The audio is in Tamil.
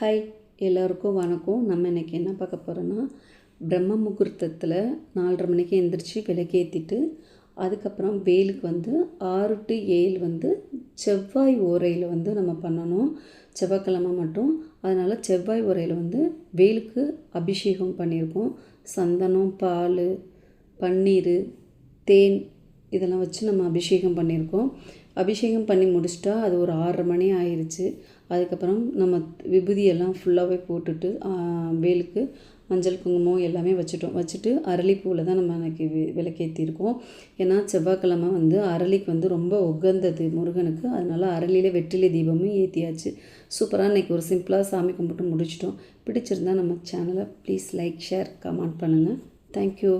ஹாய் எல்லோருக்கும் வணக்கம். நம்ம இன்றைக்கி என்ன பார்க்க போகிறோன்னா பிரம்ம முகூர்த்தத்தில் நாலரை மணிக்கு எந்திரிச்சு விளக்கேற்றிட்டு அதுக்கப்புறம் வேலுக்கு வந்து ஆறு டு ஏழு வந்து செவ்வாய் ஓரையில் வந்து நம்ம பண்ணணும். செவ்வாய்க்கிழமை மட்டும். அதனால் செவ்வாய் ஓரையில் வந்து வேலுக்கு அபிஷேகம் பண்ணியிருக்கோம். சந்தனம் பால் பன்னீர் தேன் இதெல்லாம் வச்சு நம்ம அபிஷேகம் பண்ணியிருக்கோம். அபிஷேகம் பண்ணி முடிச்சிட்டா அது ஒரு ஆறரை மணி ஆயிடுச்சு அதுக்கப்புறம் நம்ம விபூதியெல்லாம் ஃபுல்லாகவே போட்டுட்டு வேலுக்கு மஞ்சள் குங்குமம் எல்லாமே வச்சுட்டோம். வச்சுட்டு அரளிப்பூவில் தான் நம்ம அன்றைக்கி விளக்கேற்றிருக்கோம் ஏன்னா செவ்வாய்க்கிழமை வந்து அரளிக்கு வந்து ரொம்ப உகந்தது முருகனுக்கு. அதனால் அரளியில் வெற்றிலை தீபமும் ஏற்றியாச்சு சூப்பராக இன்றைக்கி ஒரு சிம்பிளாக சாமி கும்பிட்டு முடிச்சிட்டோம். பிடிச்சிருந்தா நம்ம சேனலை ப்ளீஸ் லைக் ஷேர் கமெண்ட் பண்ணுங்கள் தேங்க்யூ